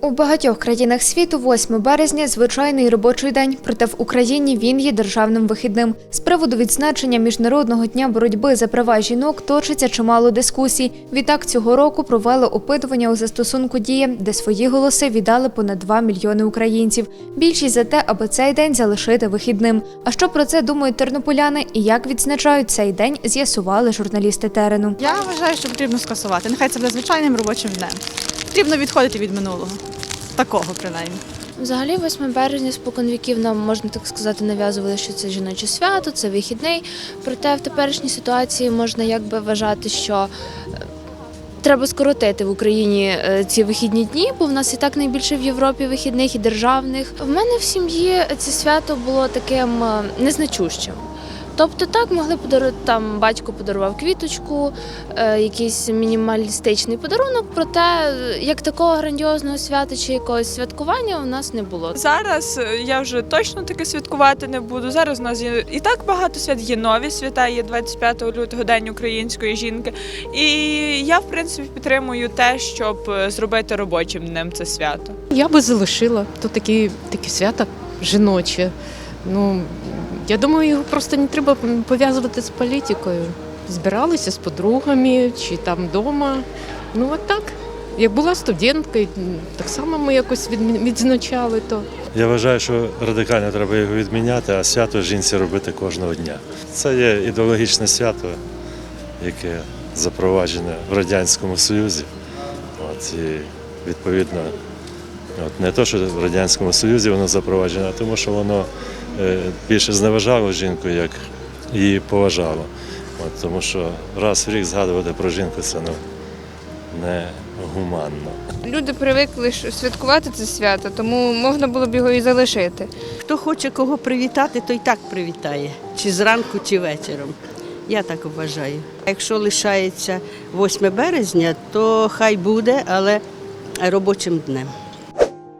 У багатьох країнах світу 8 березня звичайний робочий день, проте в Україні він є державним вихідним. З приводу відзначення міжнародного дня боротьби за права жінок точиться чимало дискусій. Відтак цього року провели опитування у застосунку дія, де свої голоси віддали понад 2 мільйони українців. Більшість за те, аби цей день залишити вихідним. А що про це думають тернополяни і як відзначають цей день, з'ясували журналісти терену. Я вважаю, що потрібно скасувати. Нехай це буде звичайним робочим днем. Потрібно відходити від минулого. Такого принаймні. Взагалі, 8 березня споконвіків нам можна так сказати нав'язували, що це жіноче свято, це вихідний. Проте в теперішній ситуації можна якби вважати, що е, треба скоротити в Україні е, ці вихідні дні, бо в нас і так найбільше в Європі вихідних і державних. В мене в сім'ї це свято було таким е, незначущим. Тобто так могли подарувати там батько подарував квіточку, е, якийсь мінімалістичний подарунок, проте е, як такого грандіозного свята чи якогось святкування у нас не було. Зараз е, я вже точно таки святкувати не буду. Зараз у нас є і так багато свят, є нові свята, є 25 лютого День української жінки. І я, в принципі, підтримую те, щоб е, зробити робочим днем це свято. Я би залишила. То такі, такі свята жіночі. Ну, я думаю, його просто не треба пов'язувати з політикою. Збиралися з подругами чи там вдома. Ну, от так. Як була студенткою, так само ми якось відзначали то. Я вважаю, що радикально треба його відміняти, а свято жінці робити кожного дня. Це є ідеологічне свято, яке запроваджене в Радянському Союзі. От, і відповідно, от, не те, що в Радянському Союзі воно запроваджене, а тому що воно е, більше зневажало жінку, як її поважало. От, тому що раз в рік згадувати про жінку це ну, не гуманно. Люди привикли святкувати це свято, тому можна було б його і залишити. Хто хоче кого привітати, той так привітає, чи зранку, чи вечором. Я так вважаю. Якщо лишається 8 березня, то хай буде, але робочим днем.